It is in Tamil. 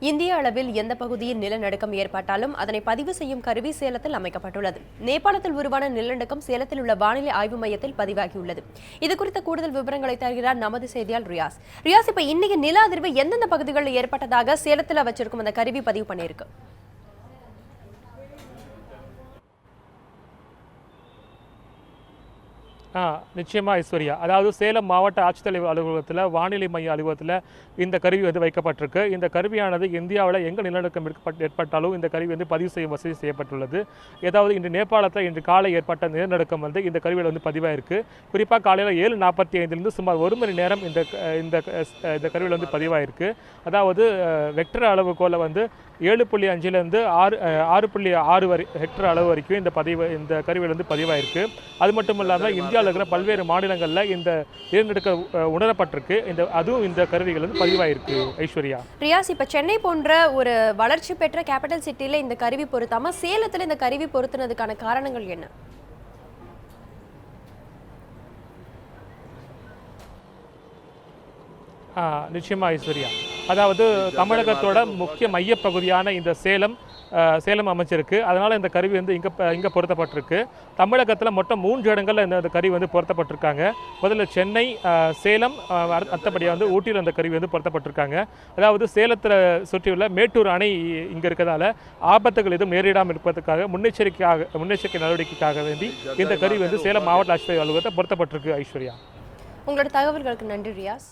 இந்திய அளவில் எந்த பகுதியில் நிலநடுக்கம் ஏற்பட்டாலும் அதனை பதிவு செய்யும் கருவி சேலத்தில் அமைக்கப்பட்டுள்ளது. நேபாளத்தில் உருவான நிலநடுக்கம் சேலத்தில் உள்ள வானிலை ஆய்வு மையத்தில் பதிவாகியுள்ளது. இது குறித்த கூடுதல் விவரங்களை தருகிறார் நமது செய்தியாளர் ரியாஸ். ரியாஸ் இப்ப இன்னைக்கு நில அதிர்வு எந்தெந்த பகுதிகளில் ஏற்பட்டதாக சேலத்தில் வச்சிருக்கும் அந்த கருவி பதிவு பண்ணியிருக்கு? ஆ நிச்சயமா ஐஸ்வர்யா. அதாவது சேலம் மாவட்ட ஆட்சித்தலைவர் அலுவலகத்தில் வானிலை மைய அலுவலகத்தில் இந்த கருவி வந்து வைக்கப்பட்டிருக்கு. இந்த கருவியானது இந்தியாவில் எங்கே நிலநடுக்கம் ஏற்பட்- ஏற்பட்டாலும் இந்த கருவி வந்து பதிவு செய்யும் வசதி செய்யப்பட்டுள்ளது. ஏதாவது இன்று நேபாளத்தில் இன்று காலை ஏற்பட்ட நிலநடுக்கம் வந்து இந்த கருவியில் வந்து பதிவாயிருக்கு. குறிப்பாக காலையில் ஏழு நாற்பத்தி ஐந்துலேருந்து சுமார் ஒரு மணி நேரம் இந்த க- இந்த இந்த கருவியில் வந்து பதிவாயிருக்கு. அதாவது வெக்டர் அளவுகோலை வந்து ஏழு புள்ளி அஞ்சுலேருந்து ஆறு ஆறு புள்ளி ஆறு வரை ஹெக்டர் அளவு வரைக்கும் இந்த பதிவு இந்த கருவியில் வந்து பதிவாயிருக்கு. அது மட்டும் இல்லாமல் இந்தியாவில் இருக்கிற பல்வேறு மாநிலங்களில் இந்த அஹ், உணரப்பட்டிருக்கு. இந்த அதுவும் இந்த கருவிகள் வந்து பதிவாயிருக்கு. ஐஸ்வர்யா. ரியாஸ் இப்ப சென்னை போன்ற ஒரு வளர்ச்சி பெற்ற கேபிட்டல் சிட்டில இந்த கருவி பொருத்தாம சேலத்துல இந்த கருவி பொருத்துனதுக்கான காரணங்கள் என்ன? நிச்சயமா ஐஸ்வர்யா. அதாவது தமிழகத்தோட முக்கிய மையப்பகுதியான இந்த சேலம் சேலம் அமைச்சிருக்கு அதனால் இந்த கருவி வந்து இங்கே இங்கே பொருத்தப்பட்டிருக்கு. தமிழகத்தில் மொத்தம் மூன்று இடங்களில் இந்த இந்த கருவி வந்து பொருத்தப்பட்டிருக்காங்க. முதல்ல சென்னை சேலம் அடுத்தபடியாக வந்து ஊட்டியில் அந்த கருவி வந்து பொருத்தப்பட்டிருக்காங்க. அதாவது சேலத்தில் சுற்றியுள்ள மேட்டூர் அணை இங்கே இருக்கிறதால ஆபத்துகள் எதுவும் நேரிடாமல் இருப்பதற்காக முன்னெச்சரிக்கையாக முன்னெச்சரிக்கை நடவடிக்கைக்காக வேண்டி இந்த கருவி வந்து சேலம் மாவட்ட ஆட்சித்தலைவர் அலுவலகத்தை பொருத்தப்பட்டிருக்கு ஐஸ்வர்யா. உங்களோட தகவல்களுக்கு நன்றி ரியாஸ்.